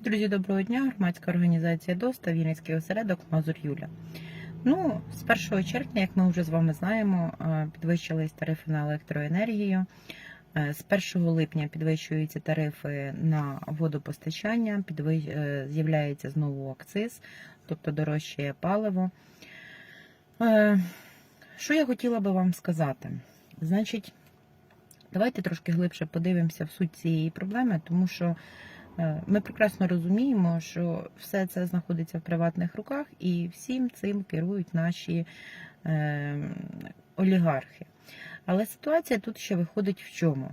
Друзі, доброго дня! Громадська організація ДОСТА, Вінницький осередок Мазур Юля. Ну, з 1 червня, як ми вже з вами знаємо, е, підвищились тарифи на електроенергію. Е, З 1 липня підвищуються тарифи на водопостачання, підвищ- е, з'являється знову акциз, тобто дорожчає паливо. Що я хотіла би вам сказати? Значить, давайте трошки глибше подивимося в суть цієї проблеми, тому що Ми прекрасно розуміємо, що все це знаходиться в приватних руках, і всім цим керують наші е, олігархи. Але ситуація тут ще виходить в чому?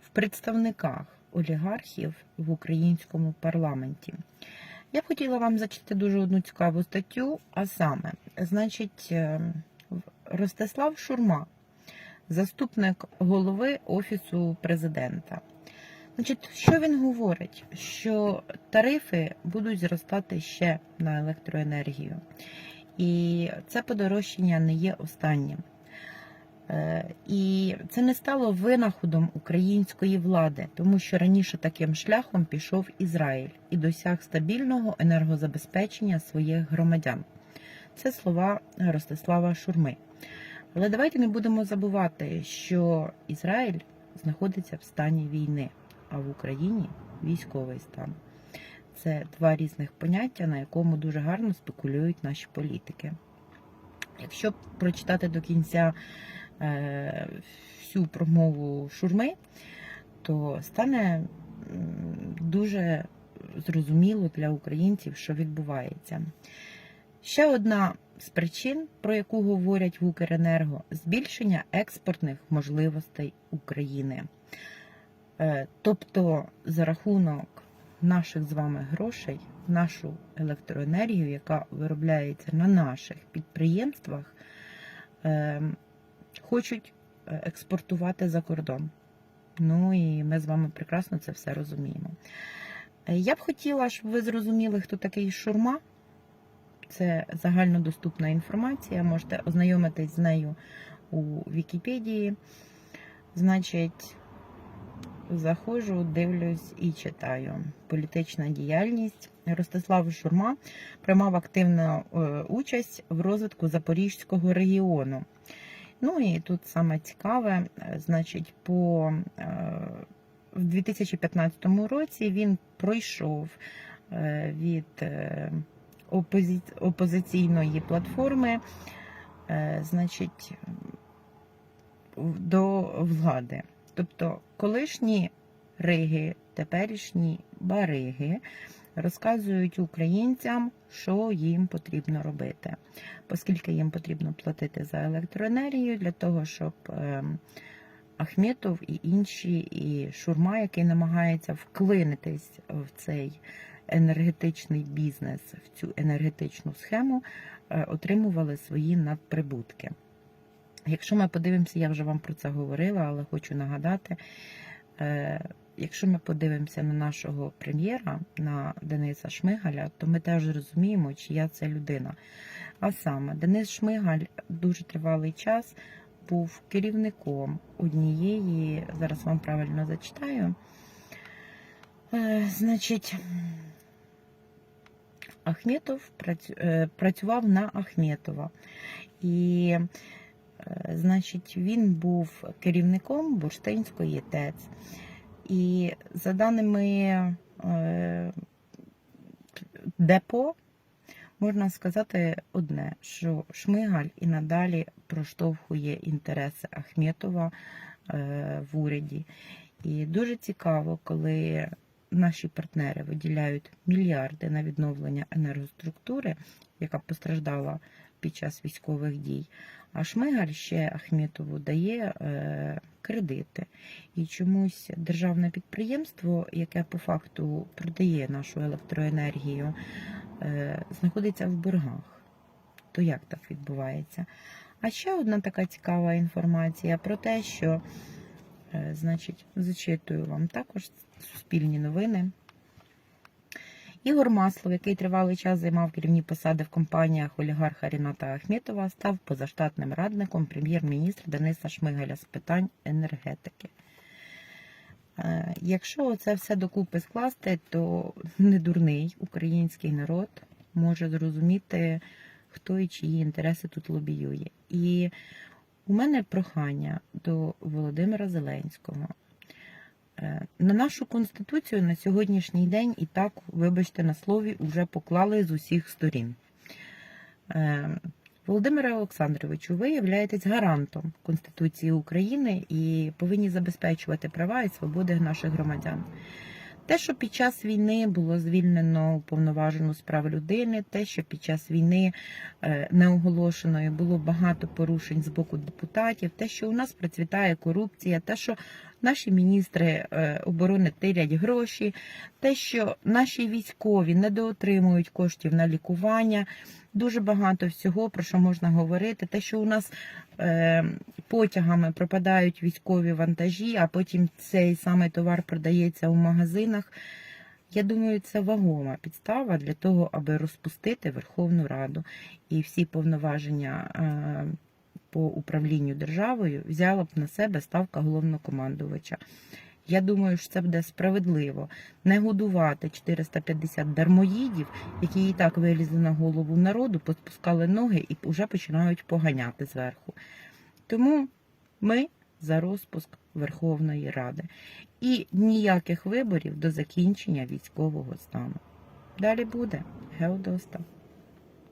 В представниках олігархів в українському парламенті. Я б хотіла вам зачитати дуже одну цікаву статтю, а саме, значить, е, Ростислав Шурма, заступник голови Офісу президента. Значить, що він говорить? Що тарифи будуть зростати ще на електроенергію. І це подорожчання не є останнім. Е, І це не стало винаходом української влади, тому що раніше таким шляхом пішов Ізраїль і досяг стабільного енергозабезпечення своїх громадян. Це слова Ростислава Шурми. Але давайте не будемо забувати, що Ізраїль знаходиться в стані війни а в Україні військовий стан. Це два різних поняття, на якому дуже гарно спекулюють наші політики. Якщо прочитати до кінця е, всю промову шурми, то стане дуже зрозуміло для українців, що відбувається. Ще одна з причин, про яку говорять в Укренерго, збільшення експортних можливостей України. Е, тобто за рахунок наших з вами грошей, нашу електроенергію, яка виробляється на наших підприємствах, е, хочуть е, експортувати за кордон. Ну і ми з вами прекрасно це все розуміємо. Я б хотіла, щоб ви зрозуміли, хто такий шурма. Це загальнодоступна інформація, можете ознайомитись з нею у Вікіпедії. Значить, Заходжу, дивлюсь і читаю. Політична діяльність. Ростислав Шурма приймав активну е, участь в розвитку Запорізького регіону. Ну і тут саме цікаве, е, значить, по е, в 2015 році він пройшов від опози... опозиційної платформи, значить, до влади. Тобто колишні риги, теперішні бариги розказують українцям, що їм потрібно робити, оскільки їм потрібно платити за електроенергію для того, щоб ем, Ахметов і інші, і Шурма, який намагається вклинитись в цей енергетичний бізнес, в цю енергетичну схему, е, отримували свої надприбутки. Якщо ми подивимося, я вже вам про це говорила, але хочу нагадати, е, якщо ми подивимося на нашого прем'єра, на Дениса Шмигаля, то ми теж розуміємо, чия це людина. А саме, Денис Шмигаль дуже тривалий час був керівником однієї, зараз вам правильно зачитаю, е, значить, Ахметов е, працював на Ахметова. І Значить, він був керівником Бурштинської ТЕЦ. І за даними е, депо, можна сказати одне, що Шмигаль і надалі проштовхує інтереси Ахметова е, в уряді. І дуже цікаво, коли наші партнери виділяють мільярди на відновлення енергоструктури, яка постраждала під час військових дій. А Шмигаль ще Ахметову дає е, кредити. І чомусь державне підприємство, яке по факту продає нашу електроенергію, е, знаходиться в боргах. То як так відбувається? А ще одна така цікава інформація про те, що, е, значить, зачитую вам також суспільні новини. Ігор Маслов, який тривалий час займав керівні посади в компаніях олігарха Ріната Ахметова, став позаштатним радником прем'єр-міністра Дениса Шмигаля з питань енергетики. Е, Якщо це все докупи скласти, то недурний український народ може зрозуміти, хто і чиї інтереси тут лобіює. І у мене прохання до Володимира Зеленського. Е, На нашу конституцію на сьогоднішній день і так, вибачте, на слові вже поклали з усіх сторін. Е, Володимире Олександровичу, ви являєтесь гарантом Конституції України і повинні забезпечувати права і свободи наших громадян. Те, що під час війни було звільнено уповноважену прав людини, те, що під час війни е, неоголошеної було багато порушень з боку депутатів, те, що у нас процвітає корупція, те, що наші міністри е, оборони тирять гроші, те, що наші військові недоотримують коштів на лікування. Дуже багато всього, про що можна говорити. Те, що у нас е, потягами пропадають військові вантажі, а потім цей самий товар продається у магазинах. Я думаю, це вагома підстава для того, аби розпустити Верховну Раду і всі повноваження е, по управлінню державою взяла б на себе ставка головнокомандувача. Я думаю, що це буде справедливо не годувати 450 дармоїдів, які і так вилізли на голову народу, поспускали ноги і вже починають поганяти зверху. Тому ми за розпуск Верховної Ради і ніяких виборів до закінчення військового стану. Далі буде Геодоста.